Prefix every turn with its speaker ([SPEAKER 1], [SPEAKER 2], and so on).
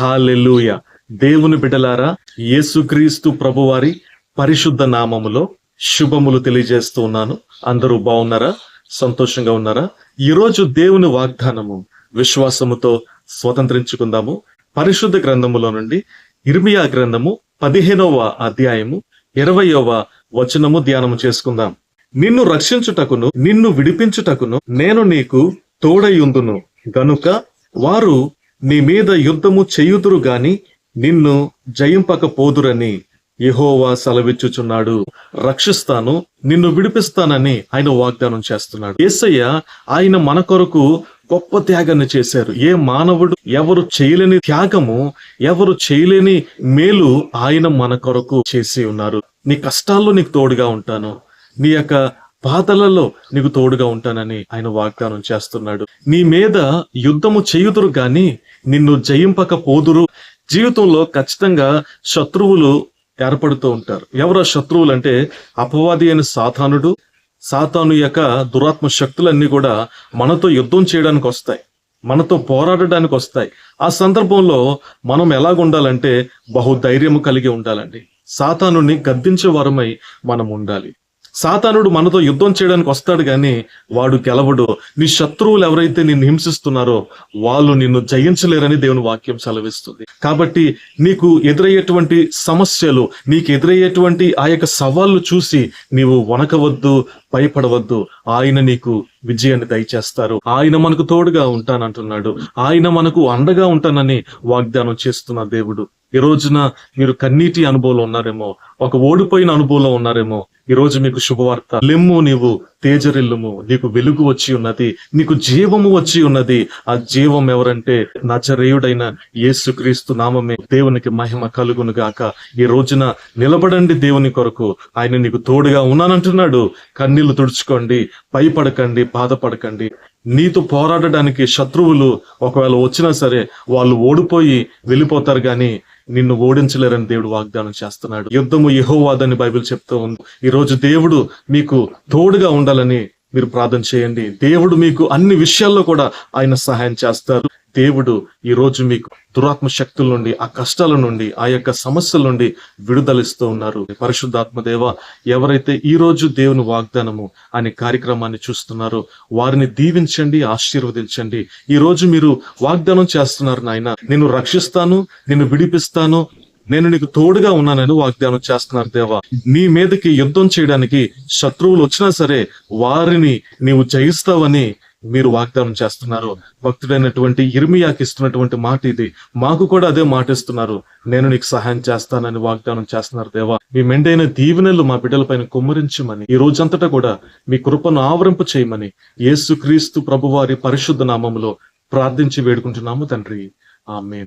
[SPEAKER 1] Hallelujah. దేవుని బిడ్డలారా యేసుక్రీస్తు ప్రభువారి పరిశుద్ధ నామములో శుభములు తెలియజేస్తూ ఉన్నాను. అందరూ బాగున్నారా? సంతోషంగా ఉన్నారా? ఈరోజు దేవుని వాగ్దానము విశ్వాసముతో స్వతంత్రించుకుందాము. పరిశుద్ధ గ్రంథములో నుండి ఇర్మియా గ్రంథము పదిహేనవ అధ్యాయము ఇరవయవ వచనము ధ్యానము చేసుకుందాం. నిన్ను రక్షించుటకును నిన్ను విడిపించుటకును నేను నీకు తోడయుందును. గనుక వారు నీ మీద యుద్ధము చేయుదురు గాని నిన్ను జయింపకపోదురని యహోవా సెలవిచ్చుచున్నాడు. రక్షిస్తాను నిన్ను విడిపిస్తానని ఆయన వాగ్దానం చేస్తున్నాడు. యేసయ్య ఆయన మన కొరకు గొప్ప త్యాగాన్ని చేశారు. ఏ మానవుడు ఎవరు చేయలేని త్యాగము ఎవరు చేయలేని మేలు ఆయన మన కొరకు చేసి ఉన్నారు. నీ కష్టాల్లో నీకు తోడుగా ఉంటాను. నీ యొక్క బాధలలో నీకు తోడుగా ఉంటానని ఆయన వాగ్దానం చేస్తున్నాడు. నీ మీద యుద్ధము చేయుదురు గాని నిన్ను జయింపక పోదురు జీవితంలో ఖచ్చితంగా శత్రువులు ఏర్పడుతూ ఉంటారు. ఎవరు శత్రువులు అంటే అపవాది అయిన సాతానుడు. సాతాను యొక్క దురాత్మ శక్తులన్నీ కూడా మనతో యుద్ధం చేయడానికి వస్తాయి. మనతో పోరాడడానికి వస్తాయి. ఆ సందర్భంలో మనం ఎలాగుండాలంటే బహుధైర్యము కలిగి ఉండాలండి. సాతానుని గద్దించే వారమై మనం ఉండాలి. సాతానుడు మనతో యుద్ధం చేయడానికి వస్తాడు కానీ వాడు గెలవడు. నీ శత్రువులు ఎవరైతే నిన్ను హింసిస్తున్నారో వాళ్ళు నిన్ను జయించలేరని దేవుని వాక్యం సెలవిస్తుంది. కాబట్టి నీకు ఎదురయ్యేటువంటి సమస్యలు నీకు ఎదురయ్యేటువంటి ఆ యొక్క సవాళ్ళు చూసి నీవు వనకవద్దు భయపడవద్దు. ఆయన నీకు విజయాన్ని దయచేస్తారు. ఆయన మనకు తోడుగా ఉంటానంటున్నాడు. ఆయన మనకు అండగా ఉంటానని వాగ్దానం చేస్తున్న దేవుడు. ఈ రోజున మీరు కన్నీటి అనుభవంలో ఉన్నారేమో ఒక ఓడిపోయిన అనుభవంలో ఉన్నారేమో ఈ రోజు మీకు శుభవార్త. లెమ్ము నీవు తేజరిల్లుము నీకు వెలుగు వచ్చి ఉన్నది నీకు జీవము వచ్చి ఉన్నది. ఆ జీవం ఎవరంటే నచరేయుడైన యేసుక్రీస్తు నామమే. దేవునికి మహిమ కలుగును గాక. ఈ రోజున నిలబడండి దేవుని కొరకు. ఆయన నీకు తోడుగా ఉన్నానంటున్నాడు. కన్నీళ్ళు తుడుచుకోండి భయపడకండి బాధపడకండి. నీతో పోరాడడానికి శత్రువులు ఒకవేళ వచ్చినా సరే వాళ్ళు ఓడిపోయి వెళ్ళిపోతారు కానీ నిన్ను ఓడించలేరని దేవుడు వాగ్దానం చేస్తున్నాడు. యుద్ధము యహోవాదని బైబిల్ చెప్తూ ఉంది. ఈరోజు దేవుడు మీకు తోడుగా ఉండాలని మీరు ప్రార్థన చేయండి. దేవుడు మీకు అన్ని విషయాల్లో కూడా ఆయన సహాయం చేస్తారు. దేవుడు ఈ రోజు మీకు దురాత్మ శక్తుల నుండి ఆ కష్టాల నుండి ఆ యొక్క సమస్యల నుండి విడుదలిస్తూ ఉన్నారు. పరిశుద్ధాత్మ దేవ ఎవరైతే ఈ రోజు దేవుని వాగ్దానము అనే కార్యక్రమాన్ని చూస్తున్నారో వారిని దీవించండి ఆశీర్వదించండి. ఈ రోజు మీరు వాగ్దానం చేస్తున్నారు నాయన. నేను రక్షిస్తాను నిన్ను విడిపిస్తాను నేను నీకు తోడుగా ఉన్నానని వాగ్దానం చేస్తున్నారు దేవా. నీ మీదకి యుద్ధం చేయడానికి శత్రువులు వచ్చినా సరే వారిని నీవు జయిస్తావని మీరు వాగ్దానం చేస్తున్నారు. భక్తుడైనటువంటి ఇర్మియాకి ఇస్తున్నటువంటి మాట ఇది. మాకు కూడా అదే మాట ఇస్తున్నారు. నేను నీకు సహాయం చేస్తానని వాగ్దానం చేస్తున్నారు దేవా. మీ మెండైన దీవెనలు మా బిడ్డలపైన కుమ్మరించమని ఈ రోజంతటా కూడా మీ కృపను ఆవరింపు చేయమని యేసుక్రీస్తు ప్రభువారి పరిశుద్ధ నామములో ప్రార్థించి వేడుకుంటున్నాము తండ్రి. ఆమె